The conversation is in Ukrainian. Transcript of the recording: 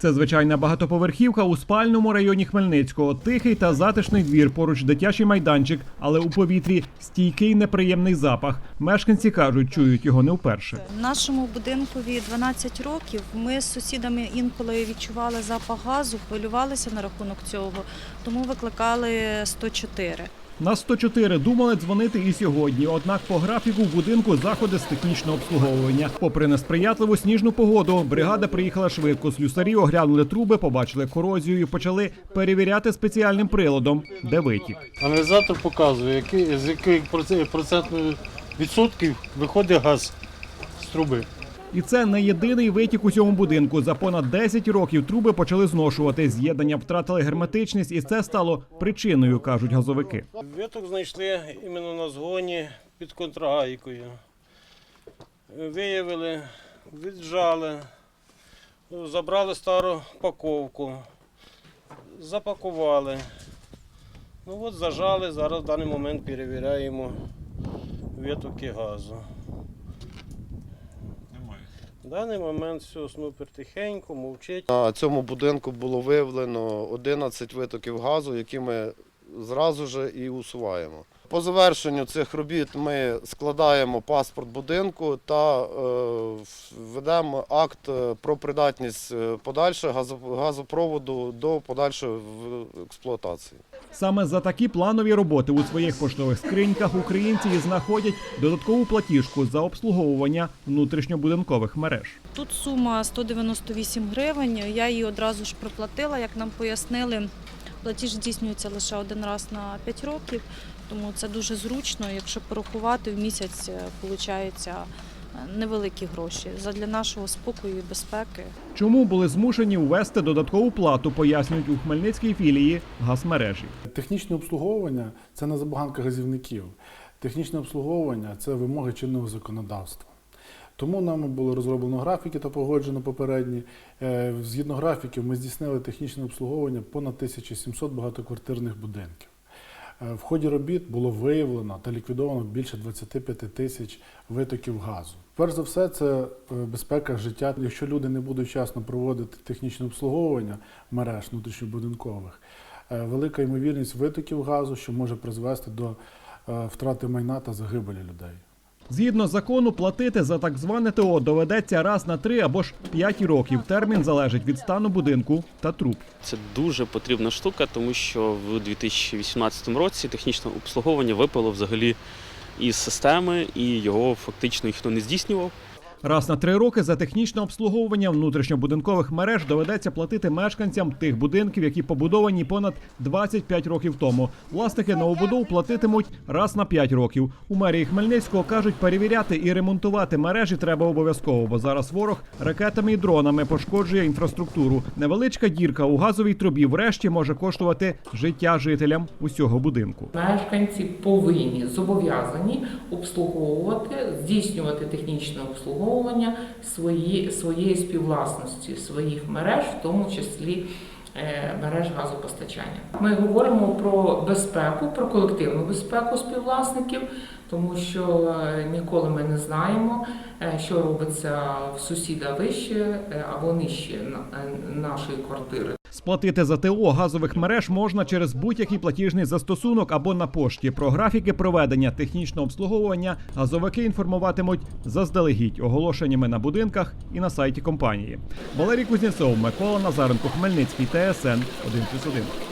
Це звичайна багатоповерхівка у спальному районі Хмельницького. Тихий та затишний двір, поруч дитячий майданчик, але у повітрі стійкий неприємний запах. Мешканці кажуть, чують його не вперше. Нашому будинкові 12 років. Ми з сусідами інколи відчували запах газу, хвилювалися на рахунок цього, тому викликали 104. На 104 думали дзвонити і сьогодні. Однак по графіку в будинку заходи з технічного обслуговування. Попри несприятливу сніжну погоду, бригада приїхала швидко. Слюсарі оглянули труби, побачили корозію і почали перевіряти спеціальним приладом, де витік. Аналізатор показує, який, з яких проце- процентних відсотків виходить газ з труби. І це не єдиний витік у цьому будинку. За понад 10 років труби почали зношувати. З'єднання втратили герметичність, і це стало причиною, кажуть газовики. Виток знайшли іменно на згоні під контрагайкою. Виявили, віджали, забрали стару паковку, запакували. Ну от зажали, зараз в даний момент перевіряємо витоки газу. Даний момент все снупер тихенько, мовчить. На цьому будинку було виявлено 11 витоків газу, які ми зразу ж і усуваємо. По завершенню цих робіт ми складаємо паспорт будинку та е, ведемо акт е, про придатність е, подальше газопроводу до подальшої в- експлуатації. Саме за такі планові роботи у своїх поштових скриньках українці знаходять додаткову платіжку за обслуговування внутрішньобудинкових мереж. Тут сума 198 гривень. Я її одразу ж проплатила, як нам пояснили. Платіж здійснюється лише один раз на 5 років, тому це дуже зручно. Якщо порахувати в місяць, виходить невеликі гроші. Задля нашого спокою і безпеки. Чому були змушені ввести додаткову плату, пояснюють у Хмельницькій філії газмережі. Технічне обслуговування це не забаганка газівників. Технічне обслуговування це вимоги чинного законодавства. Тому нами було розроблено графіки та погоджено попередні. Е, Згідно графіків, ми здійснили технічне обслуговування понад 1700 багатоквартирних будинків. Е, В ході робіт було виявлено та ліквідовано більше 25 тисяч витоків газу. Перш за все, це е, безпека життя. Якщо люди не будуть вчасно проводити технічне обслуговування мереж внутрішньобудинкових, е, велика ймовірність витоків газу, що може призвести до втрати майна та загибелі людей. Згідно закону, платити за так зване ТО доведеться раз на три або ж п'ять років. Термін залежить від стану будинку та труб. Це дуже потрібна штука, тому що в 2018 році технічне обслуговування випало взагалі із системи, і його фактично ніхто не здійснював. Раз на три роки за технічне обслуговування внутрішньобудинкових мереж доведеться платити мешканцям тих будинків, які побудовані понад 25 років тому. Власники новобудов платитимуть раз на 5 років. У мерії Хмельницького кажуть, перевіряти і ремонтувати мережі треба обов'язково, бо зараз ворог ракетами і дронами пошкоджує інфраструктуру. Невеличка дірка у газовій трубі врешті може коштувати життя жителям усього будинку. Мешканці повинні зобов'язані обслуговувати, здійснювати технічне обслуговування свої, своєї співвласності, своїх мереж, в тому числі е, мереж газопостачання. Ми говоримо про безпеку, про колективну безпеку співвласників, тому що е, ніколи ми не знаємо, е, що робиться в сусіда вище або нижче на- нашої квартири. Сплатити за ТО газових мереж можна через будь-який платіжний застосунок або на пошті. Про графіки проведення технічного обслуговування газовики інформуватимуть заздалегідь оголошеннями на будинках і на сайті компанії. Валерій Кузнєцов, Микола Назаренко, Хмельницький, ТСН 1+,1.